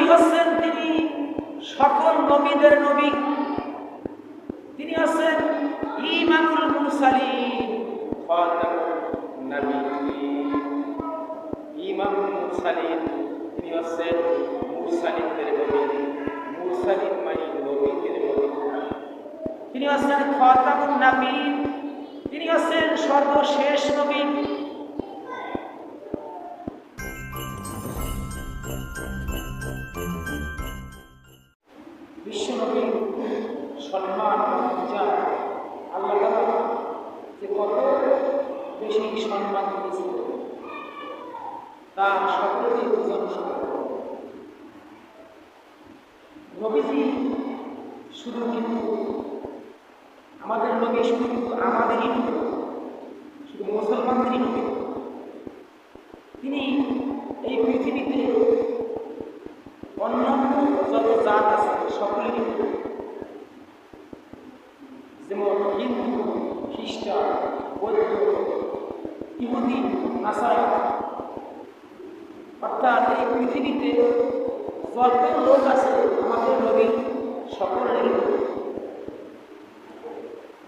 নবী হচ্ছেন তিনি সকল নবীদের নবী। তিনি হচ্ছেন ইমামুল মুরসালিন। ইমামুল মুরসালিন তিনি হচ্ছেন মুরসালিনদের নবী। মুরসালিন মানে নবীদের নবী। তিনি হচ্ছেন খতামুন নবীন। তিনি হচ্ছেন সর্বশেষ নবী সম্মান পূজা আল্লাহ যে কত বেশি সম্মান দিয়েছে তা সকলেরই বোঝানো নবীজি শুধু কিন্তু আমাদের নবী, শুধু আমাদেরই শুধু মুসলমানদেরই নবী তিনি এই পৃথিবীতে অন্যান্য যত জাত আছে সকলেরই নবী। যেমন হিন্দু খ্রিস্টান বৌদ্ধ ইহুদি, নাসারা, অর্থাৎ এই পৃথিবীতে যত লোক আছে, আমাদের নবী সকলের।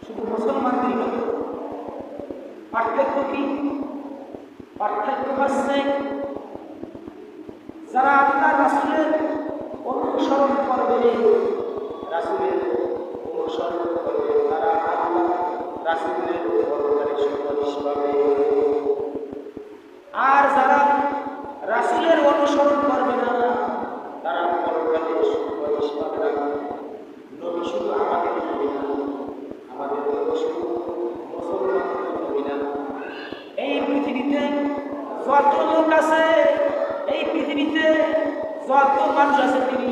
শুধু মুসলমানদের নবী পার্থক্য কি পার্থক্য হচ্ছে যারা আল্লাহ রাসুলের অনুসরণ করবে লোক আছে, এই পৃথিবীতে যত মানুষ আছে তিনি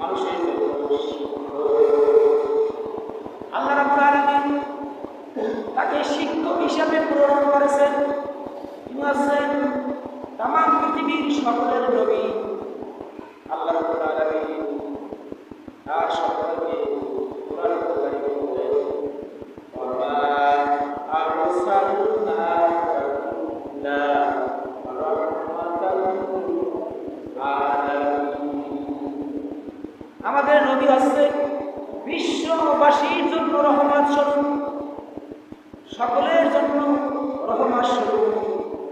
মানুষের আল্লাহ তাকে শিক্ষক হিসাবে প্রেরণ করেছেন। তিনি হচ্ছেন তাম পৃথিবীর সকলের নবী আল্লাহ রাব্বুল আলামিন তার সম্পর্কে কোরআন কারিমে বলেন ওয়া আরসালনাকা ইল্লা রাহমাতাল লিল আলামিন আমাদের নবী হচ্ছে বিশ্ববাসীর জন্য রহমত স্বরূপ। সকলের জন্য রহমত স্বরূপ।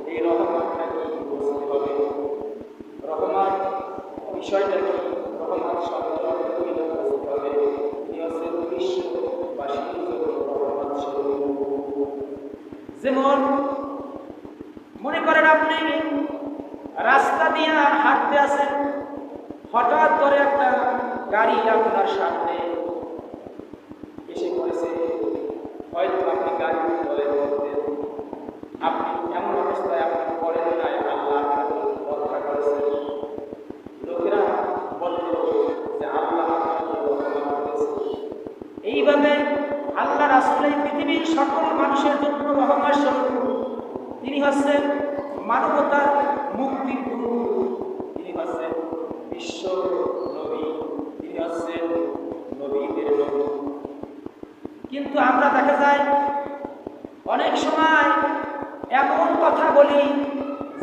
এই রহমানটা কি বুঝতে হবে রহমান যেমন মনে করেন আপনি, রাস্তা দিয়ে হাঁটতে আছেন হঠাৎ করে একটা গাড়ি আপনার সামনে এসে পড়েছে। হয়তো আপনি গাড়ি মধ্যে আপনি এমন অবস্থায় আপনি এইভাবে আল্লাহ রাসুল এই পৃথিবীর সকল মানুষের জন্য রহমান স্বরূপ। তিনি হচ্ছেন মানবতার মুক্তির গুরু। তিনি হচ্ছেন বিশ্ব নবী। তিনি হচ্ছেন নবীদের নবী। কিন্তু আমরা দেখা যায়, অনেক সময় এমন কথা বলি,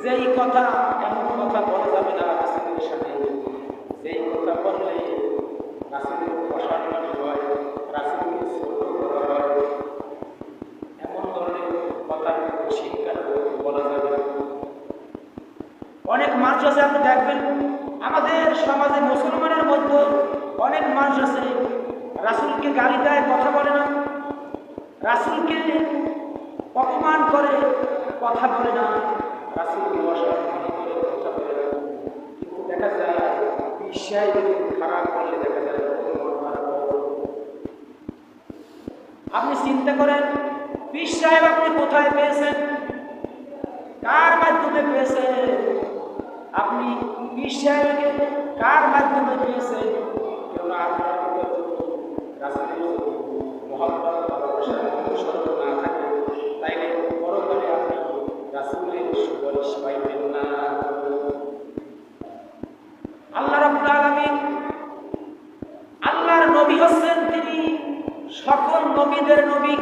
যেই কথা এমন কথা বলা যাবে না রাসুলের সাথে যেই কথা বললে রাসুলের অসম্মান হয়। অনেক মানুষ আছে, আপনি দেখবেন। আমাদের সমাজে মুসলমানের মধ্যে অনেক মানুষ আছে, রাসুলকে গালি দেয়, কথা বলে না। রাসুলকে অপমান করে, কথা বলে না। রাসুলকে অসম্মান বলে না। দেখা যায় বিশ্বাস খারাপ করলে দেখা যায় আপনি চিন্তা করেন পীর সাহেব আপনি কোথায় পেয়েছেন? কার মাধ্যমে পেয়েছেন? আপনি পীর সাহেবকে কার মাধ্যমে পেয়েছেন? কেননা আপনার তাইলে পরকালে আপনি রাসুলের সুপারিশ পাইবেন না আল্লাহ রাব্বুল আলামিন নবীদের নবী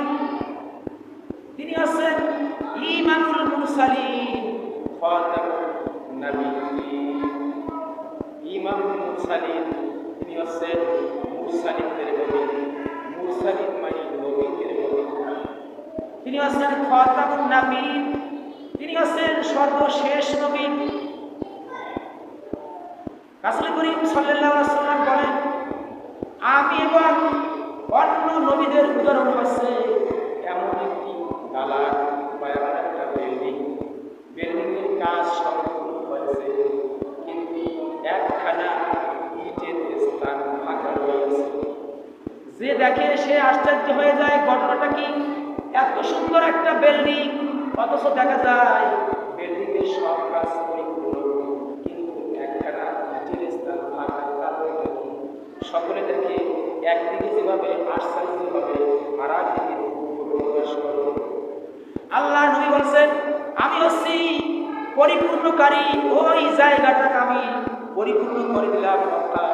তিনি হচ্ছেন ইমানুল মুরসালিন। খাতামুন নবিয়্যিন। ইমাম মুরসালিন তিনি হচ্ছেন মুরসালিনদের নবী। মুরসালিন মানে নবীদের নবী। তিনি হচ্ছেন খতামুন নবীন তিনি হচ্ছেন সর্বশেষ নবী। রাসূল করিম সাল্লাল্লাহু আলাইহি সাল্লাম বলেন আমি এবং অন্য নবীদের উদাহরণ হচ্ছে যে দেখে সে আশ্চর্য হয়ে যায়, ঘটনাটা কি? এত সুন্দর একটা বিল্ডিং অথচ দেখা যায় বিল্ডিংয়ের সব কাজ সকলে দেখে একদিকে যেভাবে আশ্চর্য হবে আর একদিকে প্রকাশ করে আল্লাহ নবী বলছেন, আমি হচ্ছি পরিপূর্ণকারী, ওই জায়গাটাকে আমি পরিপূর্ণ করে দিলাম, অর্থাৎ